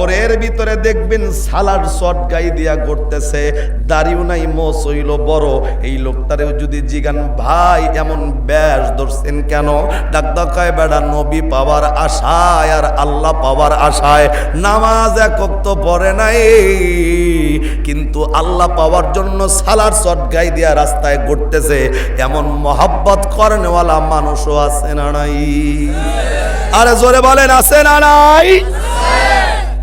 শহরের ভিতরে দেখবেন সালার শট গাই দিয়া করতেছে দাড়িও নাই মোস হইল বড়। এই লোকটারেও যদি জিগান, ভাই, এমন ব্যাস ধরছেন কেন? ডাক্তার কয় বেড়া, নবী পাওয়ার আশায় আর আল্লাহ পাওয়ার আশায় নামাজ একক তো পড়ে নাই। কিন্তু আল্লাহ পাওয়ার জন্য সালার শট গাই দিয়া রাস্তায় ঘুরতেছে এমন মহাব্বত করেনওয়ালা মানুষও আছে না নাই? আরে জোরে বলেন, আছে না নাই?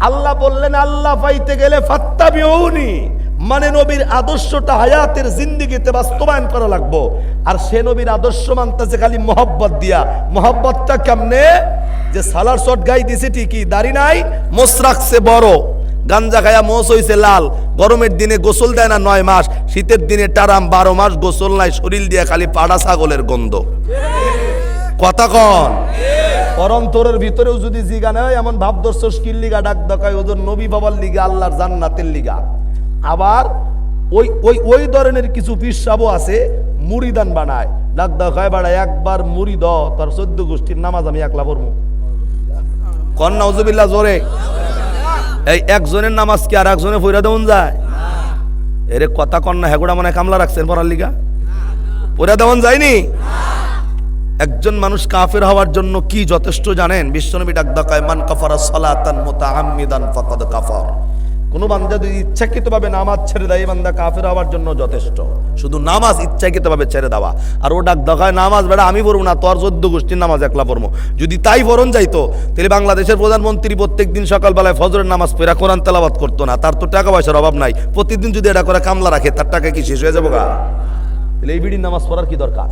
আল্লাহ বললেন, আল্লাহ পাইতে গেলে ফাত্তা বিউনি মানে নবীর আদর্শটা হায়াতের জিন্দিগিতে বাস্তবায়ন করা লাগবো। আর সে নবীর আদর্শ মানতেছে খালি মোহব্বত দিয়া। মোহব্বতটা কেমনে? যে সালার শট গাই দিছে ঠিকই, দাড়ি নাই মোস রাখছে বড়। গাঞ্জা খায়া মোস হইছে লাল। গরমের দিনে গোসল দেয় না নয় মাস, শীতের দিনে টারাম বারো মাস গোসল নাই, শরীর দিয়া খালি পাড়া ছাগলের গন্ধ। কথা কন। অরন্তরের ভিতরেও যদি জিগা নেয়, এমন ভাবদর্শ লিগা ডাক দকায় ওদের নবী বাবার লিগা, আল্লাহর জান্নাতের লিগা। আবার ওই ওই ওই ধরনের কিছু পিসাবও আছে মুড়িদান বানায়। ডাক দকায় বাড়ায়, একবার মুড়ি দ, তার চোদ্দ গোষ্ঠীর নামাজ আমি একলা পড়ব। কন্যা উজুবিল্লা জোরে। এই একজনের নামাজ কি আর একজনে ফইরা দেউন যায়? এরে কথা কন্যা হেগুড়া মনে কামলা রাখছেন পড়ার লিগা। পড়া দেওয়ান যায়নি? একজন মানুষ কাফের হওয়ার জন্য কি যথেষ্ট জানেন? বিশ্বনবী ডাক ডাকায় মান কাফারা সালাতান মুতাআম্মিদান ফাকাদ কাফার। কোন বান্দা যদি ইচ্ছাকৃতভাবে নামাজ ছেড়ে দেয় বান্দা কাফের হওয়ার জন্য যথেষ্ট। শুধু নামাজ ইচ্ছাকৃতভাবে ছেড়ে দেওয়া। আর ও ডাক দেখায় নামাজ বেড়া, আমি পড়ব না, তোর চোদ্দ গোষ্ঠীর নামাজ একলা পড়ব। যদি তাই ফরন যাইতো, তাহলে বাংলাদেশের প্রধানমন্ত্রী প্রত্যেক দিন সকালবেলায় ফজরের নামাজ পড়া কোরআন তেলাবাদ করতো না। তার তো টাকা পয়সার অভাব নাই। প্রতিদিন যদি এটা করে কামলা রাখে, তার টাকা কি শেষ হয়ে যাব গা? তাহলে এই বিড়ির নামাজ পড়ার কি দরকার?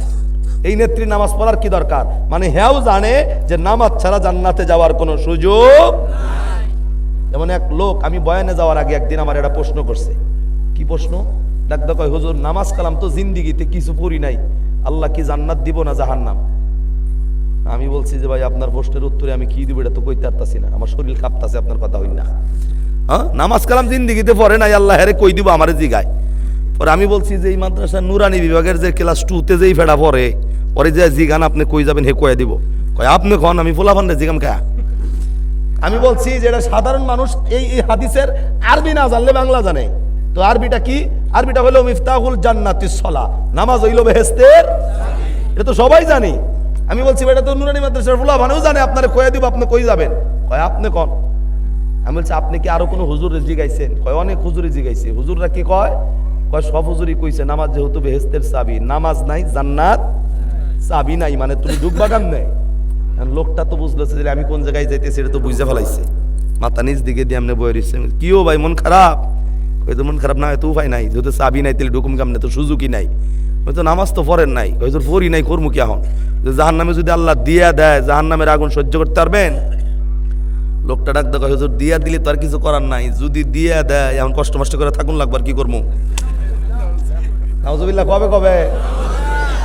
এই নেত্রী নামাজ পড়ার কি দরকার? মানে হ্যাও জানে যে নামাজ ছাড়া জান্নাতে যাওয়ার কোনো সুযোগ যেমন এক লোক, আমি বয়ানে যাওয়ার আগে একদিন আমার একটা প্রশ্ন করছে। কি প্রশ্ন? ডাক্তার কয়, হুজুর, নামাজ কালাম তো জিন্দিগিতে কিছু পড়ি নাই। আল্লাহ কি জান্নাত দিব না জাহান্নাম? আমি বলছি যে ভাই, আপনার প্রশ্নের উত্তরে আমি কি দিব এটা তো কইতে পারতাছি না। আমার শরীর কাঁপতাছে, আপনার কথা হই না। হ্যাঁ? নামাজ কালাম জিন্দিগিতে পড়ে নাই, আল্লাহ হেরে কই দিব আমারে জিগায়? পরে আমি বলছি যে এই মাদ্রাসা নুরানি বিভাগের যে ক্লাস টুতে যেই ফেড়া পড়ে, পরে যে জিগান আপনি কই যাবেন হে কয়ে দিব। কয়, আপনি কন? আমি ফোলাফান জিগাম কা? আমি বলছি যে এটা সাধারণ মানুষ, এই হাদিসের আরবি না জানলে বাংলা জানে। তো আরবিটা কি? আরবিটা হলো মিফতাহুল জান্নাতিস সলা। নামাজ হইল বেহেস্তের এটা তো সবাই জানি। আমি বলছি, এটা তো নুরানি মাদ্রাসার ফুলা ভানেও জানে, আপনারে কয়ে দিব আপনি কই যাবেন? কয়, আপনি কন? আমি বলছি, আপনি কি আরও কোনো হুজুরে জিগাইছেন? কয়, অনেক হুজুরে জিগাইছে। হুজুররা কি কয়? কয় সব কইছে, নামাজ যেহেতু বেহেস্তের চাবি, নামাজ নাই, জান্নাত চাবি নাই মানে তুমি কেন নেই লোকটা তো বুঝলেছে যে আমি কোন জায়গায় যাইতেছি, এটা তো বুঝতে ফেলাইছে। মাথা নিজ দিকে দিয়ে আমনে বয়ে রইছে। কি ও ভাই, মন খারাপ? ওই তো মন খারাপ না তো উপায় নাই। যেহেতু চাবি নাই, তাহলে ঢুকুম কামনে? তো সুযোগই নাই। ওই তো নামাজ তো পড়েন নাই। তোর পড়ি নাই, করমু কি এখন? জাহান নামে যদি আল্লাহ দিয়া দেয় জাহান নামের আগুন সহ্য করতে পারবেন? লোকটা ডাক দেখো হুজুর, দিয়া দিলে তো আর কিছু করার নাই। যদি দিয়া দেয়, এখন কষ্ট মষ্ট করে থাকুন লাগবার কি করব নাউজুবিল্লাহ, কবে কবে?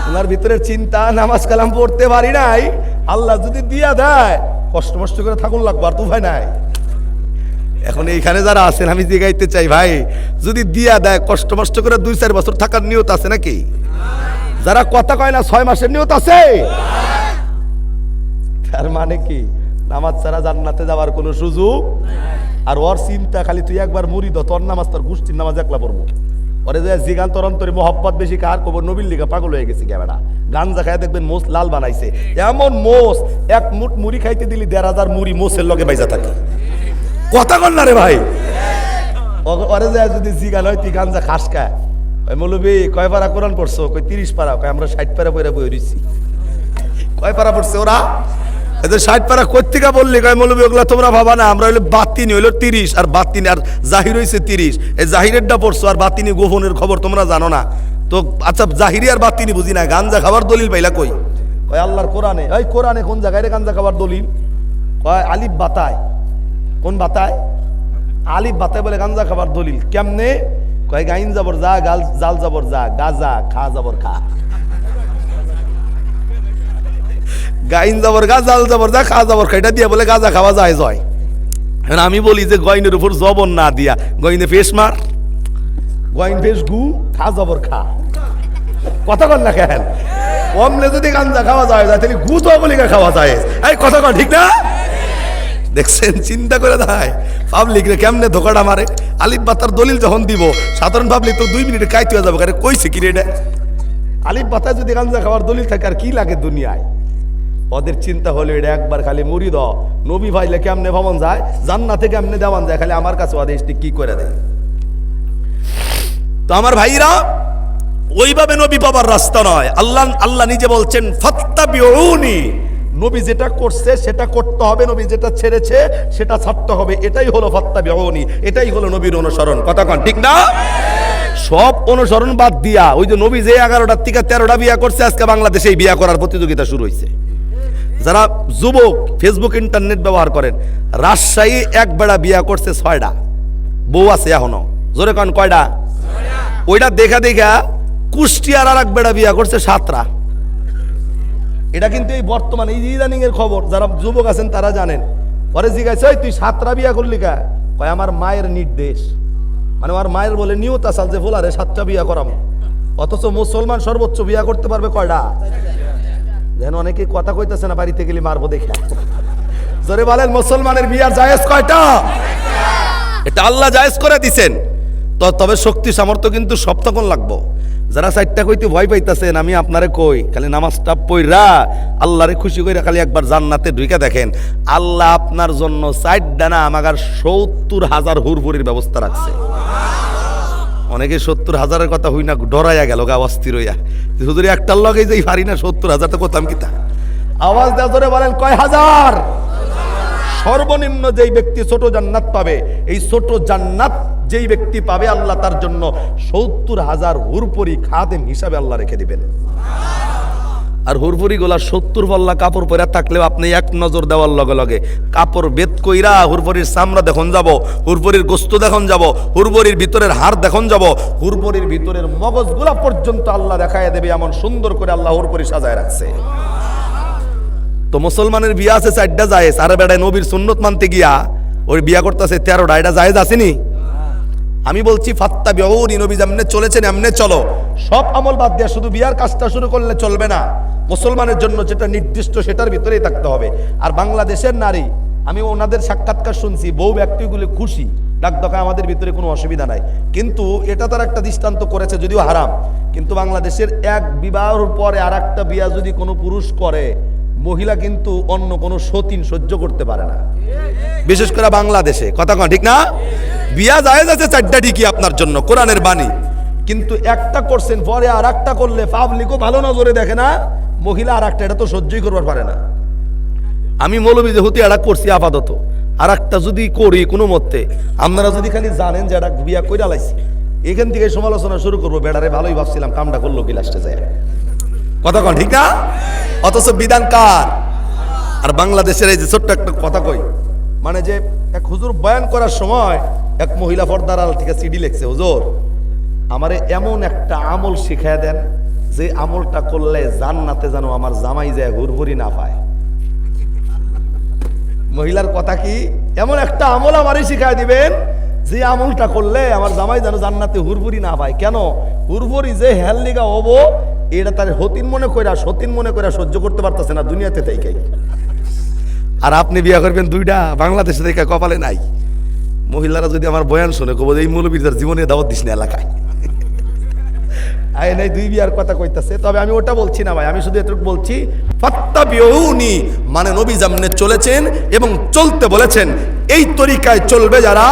ওনার ভিতরের চিন্তা, নামাজ কালাম পড়তে পারি নাই। আল্লাহ যদি দিয়া দেয়, কষ্ট মষ্ট করে থাকুন লাগবো, আর তো ভাই নাই। এখন এইখানে যারা আছেন, আমি জিগাইতে চাই, ভাই, যদি দিয়া দেয়, কষ্ট মষ্ট করে দুই, চার বছর থাকার নিয়ত আছে নাকি? যারা কথা কয় না, ছয় মাসের নিয়ত আছে? তার মানে কি? নামাজ ছাড়া জান্নাতে যাওয়ার কোনো সুযোগ আর ওর চিন্তা, খালি তুই একবার মুড়ি দ, তোর নামাজ তোর গোষ্ঠীর নামাজ একলা পড়ব। ওরে যে জিগান তোর অন্তরে মোহব্বত বেশি কার কবর? নবীর লিগা পাগল হয়ে গেছে ক্যামেরা। গাঞ্জা খায় দেখবেন মোস লাল বানাইছে। এমন মোস এক মুঠ মুড়ি খাইতে দিলি দেড় হাজার মুড়ি মোসের লগে বাইজা থাকে। কথা কর না রে ভাই। ওরে যে যদি জিগান হয়, তুই গাঞ্জা খাস খায় মৌলবি, কয় পারা কোরআন পড়ছো? কই তিরিশ পারা? কয় আমরা ষাট পারা বইরা বই রইছি। কয় পারা পড়ছে ওরা? এদের ষাট পারা কোথেকে বললি? কয়, মৌলবী, ওগুলা তোমরা ভাবা না, আমরা হইল বাতিনি, হইল তিরিশ, আর বাতিনি, আর জাহির হইছে তিরিশ। এই জাহিরেরটা পড়ছো, আর বাতিনি গোপনের খবর তোমরা জানো না। তো আচ্ছা জাহিরি আর বাতিনি বুঝি না, গাঞ্জা খাবার দলিল পাইলা কই? কয়, আল্লাহর কোরআনে। ওই কোরআনে কোন জায়গায় রে গাঞ্জা খাবার দলিল? কয়, আলিফ বাতায়। কোন বাতায়? আলিফ বাতায় বলে গাঞ্জা খাবার দলিল। কেমনে? কয়, গাইন যাবর যা, গাল জাল যাবর যা গাজা খা যাবর খা। গাইন যাবর গা জাল যাবর, যা খা যাবর, খাইটা দিয়া বলে গাজা খাওয়া যায়, জয়। এখন আমি বলি যে গয়নের উপর জবন না দিয়া, গয়নে ফেস মার। গয়ন ফেস গু, খা যাবর, খা। কথা কর না কেন? কমলে যদি গাঞ্জা খাওয়া যায় যায়, তাহলে গু তো বলি খাওয়া যায়। এই কথা কর ঠিক না? দেখছেন, চিন্তা করে দেয় পাবলিক রে কেমনে ধোকাটা মারে? আলিফ বাতার দলিল যখন দিব, সাধারণ পাবলিক তো দুই মিনিটে কাইতে হয়ে যাবে আরে কইছে কি রে এটা? আলিফ বাতায় যদি গাঞ্জা খাওয়ার দলিল থাকে, আর কি লাগে দুনিয়ায়? ওদের চিন্তা হলো এটা একবার খালি মুড়ি দ নবী ভাইলে কেমনে ভবন যায়? জান্নাতে কেমনে দেওয়ান যায়? খালি আমার কাছে ওদের কি করে দেয়? তো আমার ভাইরা, ওইভাবে নবী পাবার রাস্তা নয়। আল্লাহ আল্লাহ নিজে বলছেন, ফাত্তাবিউনি। নবী যেটা করছে, সেটা করতে হবে। নবী যেটা ছেড়েছে, সেটা ছাড়তে হবে। এটাই হলো ফাত্তাবিউনি। এটাই হলো নবীর অনুসরণ। কথা কন, ঠিক না? সব অনুসরণ বাদ দিয়া, ওই যে নবী যে এগারোটার থেকে তেরোটা বিয়া করছে, আজকে বাংলাদেশে বিয়া করার প্রতিযোগিতা শুরু হয়েছে যারা যুবক ফেসবুক ইন্টারনেট ব্যবহার করেন, রাজশাহী এক বেড়া বিয়া করছে ছয়টা বউ আছে এখনও। জোরে কন কয়টা ওইটা দেখা দেখা কুষ্টিয়ার আর এক বেড়া বিয়া করছে সাতরা। এটা কিন্তু এই বর্তমানে এই ইদানিং এর খবর। যারা যুবক আছেন তারা জানেন। পরে জিজ্ঞাসা, "এই তুই সাতরা বিয়া করলি কা? কয়, আমার মায়ের নির্দেশ। মানে আমার মায়ের বলে নিয়ত আসাল যে বলারে সাতটা বিয়া করামো অথচ মুসলমান সর্বোচ্চ বিয়া করতে পারবে কয়টা যেন অনেকে কথা কইতেছে না, বাড়িতে গেলে মারবো দেখে। জোরে বলেন, মুসলমানের বিয়ার জায়েজ কয়টা? এটা আল্লাহ জায়েজ করে দিছেন। তো তবে শক্তি, সামর্থ্য কিন্তু সব তখন লাগবো। যারা চারটা কইতে ভয় পাইতেছেন, আমি আপনারে কই, খালি নামাজটা পইরা আল্লাহরে খুশি কইরা খালি একবার জান্নাতে ঢুকে দেখেন। আল্লাহ আপনার জন্য চারটা না আমাগার সত্তর হাজার হুরপুরির ব্যবস্থা রাখছে। অনেকে সত্তর হাজারের কথা হই না, ডরাইয়া গেল, গা অস্থির হইয়া। শুধু একটার লগে যেই পারি না, সত্তর হাজার তো কি তা আওয়াজ দেওয়া ধরে বলেন, কয় হাজার? সর্বনিম্ন যেই ব্যক্তি ছোট জান্নাত পাবে, এই ছোট জান্নাত যেই ব্যক্তি পাবে, আল্লাহ তার জন্য সত্তর হাজার হুরপরি খাদেম হিসাবে আল্লাহ রেখে দিবেন। আর হুরপুরি গোলা সত্তর পাল্লা কাপড় পরে থাকলেও আপনি এক নজর দেওয়ার লগে লগে কাপড় বেদ কইরা হুরপুরির চামড়া দেখুন যাব হুরপুরির গোস্ত দেখুন যাব হুরপুরির ভিতরের হাড় দেখুন যাব হুরপুরির ভিতরের মগজগুলা পর্যন্ত আল্লাহ দেখায় দেবে, এমন সুন্দর করে আল্লাহ হুরপুরি সাজায় রাখছে। তো মুসলমানের বিয়া আছে, চারটা জায়েজ, আর বেড়ায় নবীর সুন্নত মানতে গিয়া ওই বিয়া করতেছে তেরোটা, এটা জায়েজ আসেনি আমি বলছি ফাত্তা বিহরি নবী যেমনে চলেছেন, এমনে চলো। সব আমল বাদ দিয়া শুধু বিয়ার কাজটা শুরু করলে চলবে না। মুসলমানের জন্য যেটা নির্দিষ্ট, সেটার ভিতরেই থাকতে হবে। আর বাংলাদেশের নারী, আমি ওনাদের সাক্ষাৎকার শুনছি বহু ব্যক্তিগুলি খুশি। ডাক দকা আমাদের ভিতরে কোনো অসুবিধা নাই। কিন্তু এটা তার একটা দৃষ্টান্ত করেছে, যদিও হারাম। কিন্তু বাংলাদেশের এক বিবাহর পরে আর একটা বিয়া যদি কোনো পুরুষ করে, মহিলা কিন্তু অন্য কোনো সতীন সহ্য করতে পারে না। বিশেষ করে বাংলাদেশে। কথা কন, ঠিক না? বিয়া জায়েজ আছে চারটা ঠিকই আপনার জন্য, কোরআনের বাণী। কিন্তু একটা করছেন, পরে আর একটা করলে পাবলিকও ভালো নজরে দেখে না, মহিলা আর একটা, এটা তো সহ্যই করবার পারে না। আমি মৌলবী যেহেতু এটা করছি আপাতত, আর একটা যদি করি কোনো মতে, আপনারা যদি খালি জানেন যে এটা বিয়া কইরা লাইছি, এখান থেকে সমালোচনা শুরু করব, বেড়ারে ভালোই ভাবছিলাম, কামটা করল কি লাস্টে যায়। কথা কন, ঠিক না? অথচ বিধান কার? আর বাংলাদেশের এই যে ছোট্ট একটা কথা কই মানে যে এক হুজুর বয়ান করার সময় এক মহিলা পর্দার আল থেকে সিডি লেখছে, হুজুর। আমারে এমন একটা আমল শিখায় দেন যে আমলটা করলে জান্নাতে যেন আমার জামাই যায় হুরহুরি না পায়। মহিলার কথা কি? এমন একটা আমল আমারই শিখায় দিবেন যে আমলটা করলে আমার জামাই যেন জান্নাতে হুরহুরি না পায়। কেন? হুরহুরি যে হেললিগা হব, এটা তার হতিন মনে কইরা, সতীন মনে কইরা সহ্য করতে পারতেছে না দুনিয়াতে তাই তাইকাই আর আপনি বিয়া করবেন দুইটা, বাংলাদেশে থেকে কপালে নাই। মহিলারা যদি আমার বয়ান শুনে কব এই মৌলবীর জীবনে দাওয়াত দিস না এলাকায়। আয় নাই, দুই বিয়ার কথা কইতাছে। তবে আমি ওটা বলছি না ভাই, আমি শুধু এতটুকু বলছি ফাত্তা বিউনি মানে নবী জামনে চলেছেন এবং চলতে বলেছেন, এই তরিকায় চলবে যারা,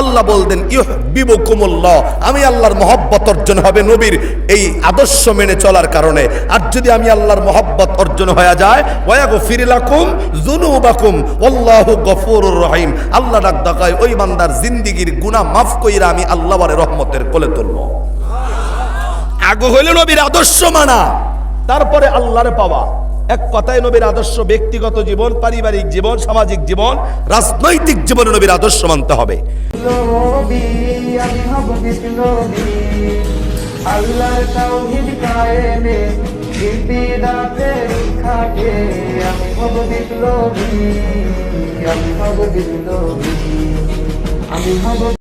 আল্লাহ বলতেন ইহ বিবকুমুল্লাহ আমি আল্লাহর মহব্বত অর্জন হবে নবীর এই আদর্শ মেনে চলার কারণে। আর যদি আমি আল্লাহর মহব্বত অর্জন হয়ে যায় ওয়াগো ফিরিলাকুম জুনুবাকুম আল্লাহু গফুরুর রহিম। আল্লাহ ডাক ডাকায়, ওই বান্দার জিন্দিগির গুনাহ মাফ কইরা আমি আল্লাহর রহমতের কোলে তুলবো। আগে হইল নবীর আদর্শ মানা। তারপরে আল্লাহরে পাওয়া। এক কথায় নবীর আদর্শ ব্যক্তিগত জীবন, পারিবারিক জীবন, সামাজিক জীবন, রাজনৈতিক জীবনে নবীর আদর্শ মানতে হবে। আমি